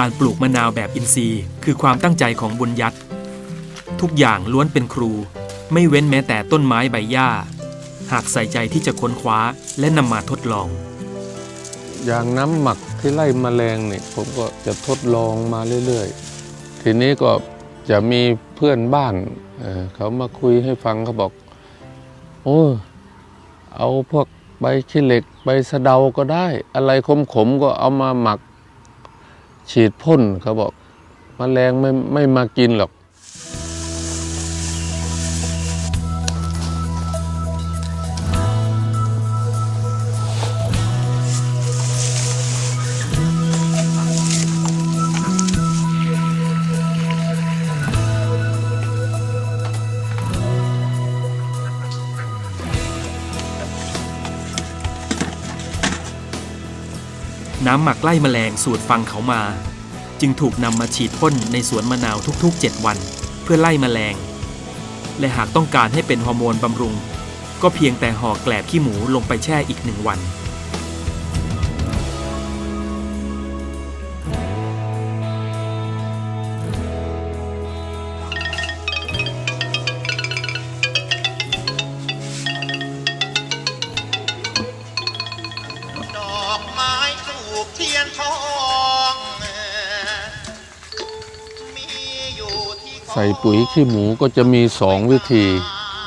การปลูกมะนาวแบบอินทรีย์ คือความตั้งใจของบุญยัตทุกอย่างล้วนเป็นครู ไม่เว้นแม้แต่ต้นไม้ใบหญ้า หากใส่ใจที่จะค้นคว้าและนำมาทดลอง อย่างน้ำหมักที่ไล่แมลงนี่ผมก็จะทดลองมาเรื่อยๆ ทีนี้ก็จะมีเพื่อนบ้านเเขามาคุยให้ฟังเขาบอก โอ้เอาพวกใบขี้เหล็กใบสะเดาก็ได้ อะไรขมๆก็เอามาหมัก ฉีดพ่นเขาบอกมแมลงไม่ไม่มากินหรอก น้ำหมักไล่แมลงสูตรฟังเขามา จึงถูกนำมาฉีดพ่นในสวนมะนาวทุกๆ 7 วัน เพื่อไล่แมลง และหากต้องการให้เป็นฮอร์โมนบำรุง ก็เพียงแต่ห่อแกลบขี้หมูลงไปแช่อีกหนึ่งวัน ทียนทอง มีอยู่ที่ใส่ปุ๋ยขี้หมูก็จะมีสองวิธี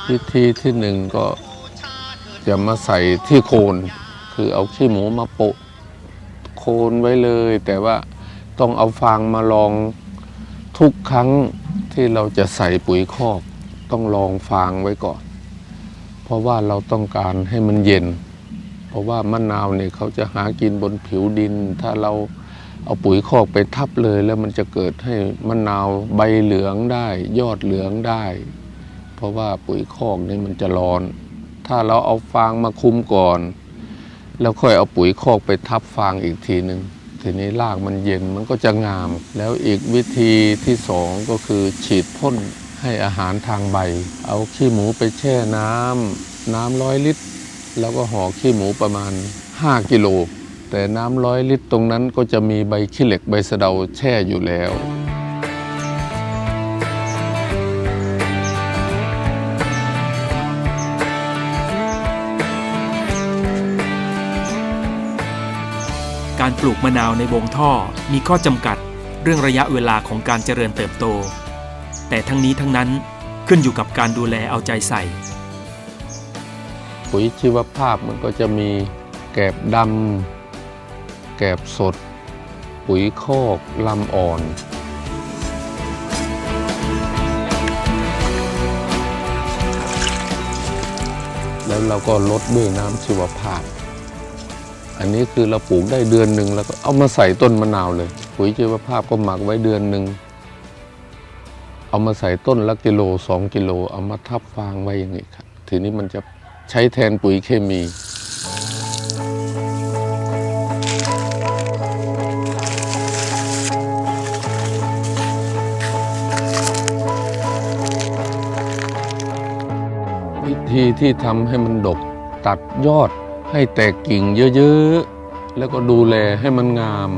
วิธีที่หนึ่งก็จะมาใส่ที่โคน คือเอาขี้หมูมาโปะโคนไว้เลย แต่ว่าต้องเอาฟางมาลองทุกครั้งที่เราจะใส่ปุ๋ยคอก ต้องลองฟางไว้ก่อน เพราะว่าเราต้องการให้มันเย็น เพราะว่ามะนาวเนี่ยเขาจะหากินบนผิวดิน ถ้าเราเอาปุ๋ยคอกไปทับเลยแล้วมันจะเกิดให้มะนาวใบเหลืองได้ ยอดเหลืองได้ เพราะว่าปุ๋ยคอกนี่มันจะร้อน ถ้าเราเอาฟางมาคุมก่อน แล้วค่อยเอาปุ๋ยคอกไปทับฟางอีกทีหนึ่งทีนี้รากมันเย็นมันก็จะงาม แล้วอีกวิธีที่สองก็คือฉีดพ่นให้อาหารทางใบ เอาขี้หมูไปแช่น้ำน้ำร้อยลิตร แล้วก็ห่อขี้หมูประมาณ 5 กิโล แต่น้ำร้อยลิตรตรงนั้นก็จะมีใบขี้เหล็กใบสะเดาแช่อยู่แล้วการปลูกมะนาวในวงท่อมีข้อจำกัดเรื่องระยะเวลาของการเจริญเติบโต แต่ทั้งนี้ทั้งนั้นขึ้นอยู่กับการดูแลเอาใจใส่ ปุ๋ยชีวภาพมันก็จะมีแกบดำแกบสด ปุ๋ยคอกลำอ่อน แล้วเราก็ลดด้วยน้ำชีวภาพ อันนี้คือเราปลูกได้เดือนหนึ่งแล้วก็เอามาใส่ต้นมะนาวเลย ปุ๋ยชีวภาพก็หมักไว้เดือนหนึ่งเอามาใส่ต้นละกิโลสองกิโล เอามาทับฟางไว้อย่างนี้ครับ ทีนี้มันจะ ใช้แทนปุ๋ยเคมี วิธีที่ทำให้มันดกตัดยอดให้แตกกิ่งเยอะๆ แล้วก็ดูแลให้มันงาม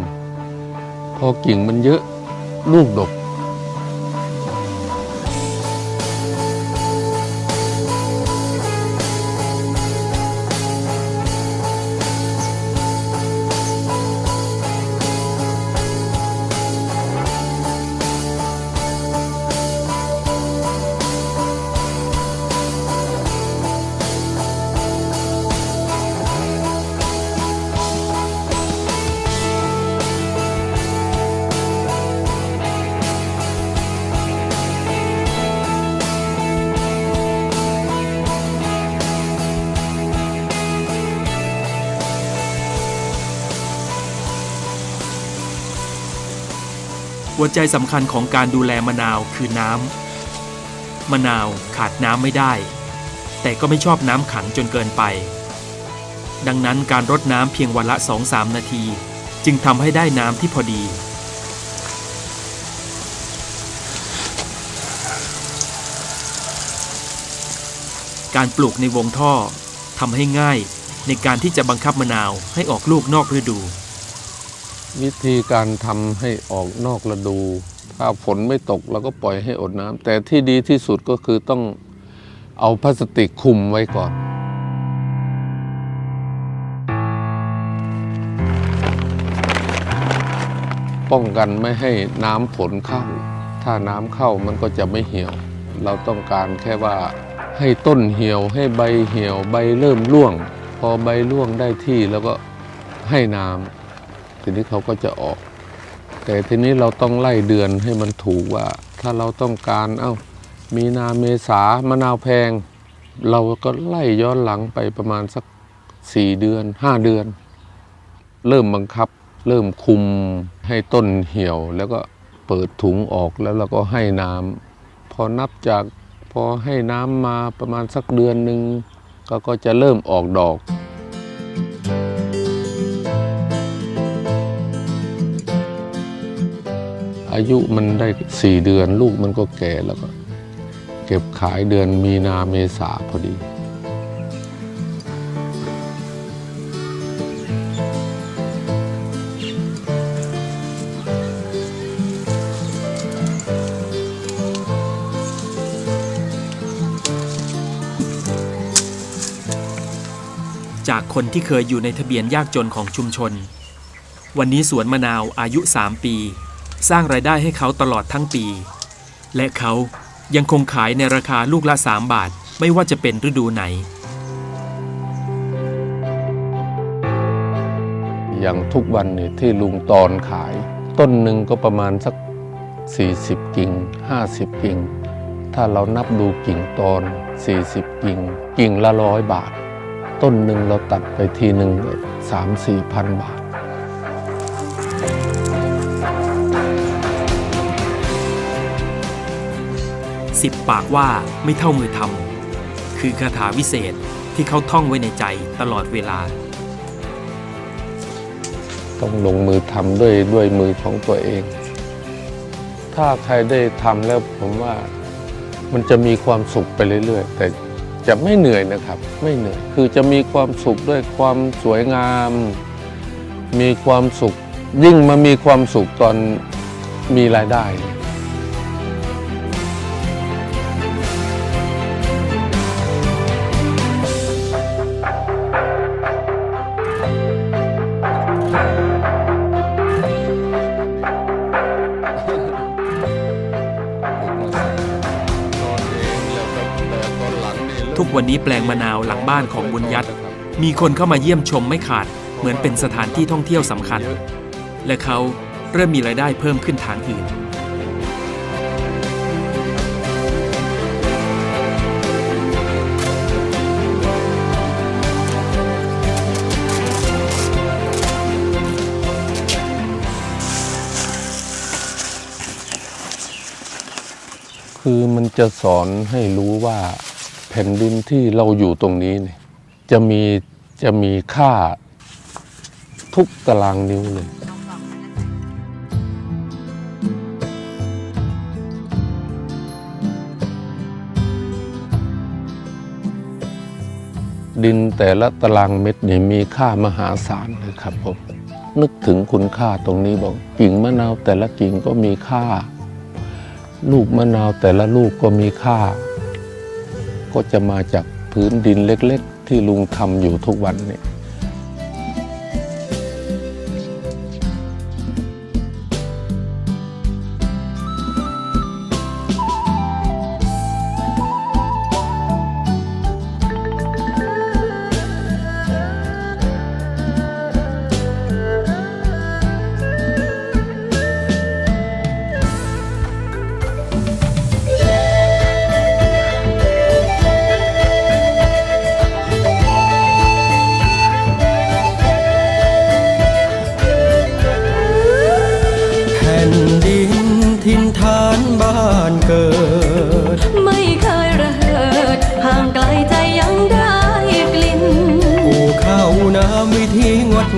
พอกิ่งมันเยอะลูกดก หัวใจสำคัญของการดูแลมะนาวคือน้ำมะนาวขาดน้ำไม่ได้ แต่ก็ไม่ชอบน้ำขังจนเกินไป ดังนั้นการรดน้ำเพียงวันละ2-3นาที จึงทำให้ได้น้ำที่พอดีการปลูกในวงท่อทำให้ง่ายในการที่จะบังคับมะนาวให้ออกลูกนอกฤดู วิธีการทำให้ออกนอกฤดู ถ้าฝนไม่ตกเราก็ปล่อยให้อดน้ำแต่ที่ดีที่สุดก็คือต้องเอาพลาสติกคุมไว้ก่อน ป้องกันไม่ให้น้ำฝนเข้า ถ้าน้ำเข้ามันก็จะไม่เหี่ยว เราต้องการแค่ว่าให้ต้นเหี่ยวให้ใบเหี่ยวใบเริ่มร่วง พอใบร่วงได้ที่แล้วก็ให้น้ำ ทีนี้เขาก็จะออก แต่ทีนี้เราต้องไล่เดือนให้มันถูกว่า ถ้าเราต้องการเอ้ามีนาเมษามะนาวแพง เราก็ไล่ย้อนหลังไปประมาณสักสี่เดือนห้าเดือน เริ่มบังคับ เริ่มคุมให้ต้นเหี่ยว แล้วก็เปิดถุงออกแล้วเราก็ให้น้ำพอนับจากพอให้น้ำมาประมาณสักเดือนหนึ่งก็ก็จะเริ่มออกดอก อายุมันได้สี่เดือน ลูกมันก็แก่แล้วก็เก็บขายเดือนมีนาเมษาพอดี จากคนที่เคยอยู่ในทะเบียนยากจนของชุมชน วันนี้สวนมะนาวอายุ 3 ปี สร้างรายได้ให้เขาตลอดทั้งปี และเขายังคงขายในราคาลูกละ 3 บาท ไม่ว่าจะเป็นฤดูไหน อย่างทุกวันนี่ที่ลุงตอนขาย ต้นหนึ่งก็ประมาณสัก 40 กิ่ง 50 กิ่ง ถ้าเรานับดูกิ่งตอน 40 กิ่ง กิ่งละร้อยบาท ต้นหนึ่งเราตัดไปทีหนึ่งสามสี่พันบาท สิบปากว่าไม่เท่ามือทำคือคาถาวิเศษที่เขาท่องไว้ในใจตลอดเวลา ต้องลงมือทำด้วยด้วยมือของตัวเอง ถ้าใครได้ทำแล้วผมว่ามันจะมีความสุขไปเรื่อยๆ แต่จะไม่เหนื่อยนะครับ ไม่เหนื่อย คือจะมีความสุขด้วยความสวยงาม มีความสุข ยิ่งมามีความสุขตอนมีรายได้ วันนี้แปลงมะนาวหลังบ้านของบุญยัดมีคนเข้ามาเยี่ยมชมไม่ขาด เหมือนเป็นสถานที่ท่องเที่ยวสำคัญ และเขาเริ่มมีรายได้เพิ่มขึ้นทางอื่นคือมันจะสอนให้รู้ว่า ผ่นดินที่เราอยู่ตรงนี้เนี่ยจะมีจะมีค่าทุกตารางนิ้วเลย ดินแต่ละตารางเม็ดนี่ยมีค่ามหาศาลเลยครับผมนึกถึงคุณค่าตรงนี้บอกกิ่งมะนาวแต่ละกิ่งก็มีค่า ลูกมะนาวแต่ละลูกก็มีค่า ก็จะมาจากพื้นดินเล็ก ๆ ที่ลุงทำอยู่ทุกวันเนี่ย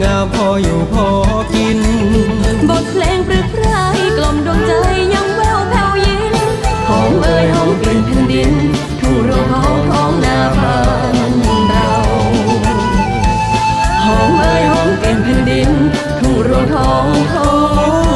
งามพออยู่พอกิน บทเพลงปรึกรายกล่อมดวงใจยังแววแผ่วยินหอมเอ่ยหอมกลิ่นแผ่นดินทุ่งรวงทองของนาบ้านเราหอมเอ่ยหอมกลิ่นแผ่นดินทุ่งรวงรวงทอง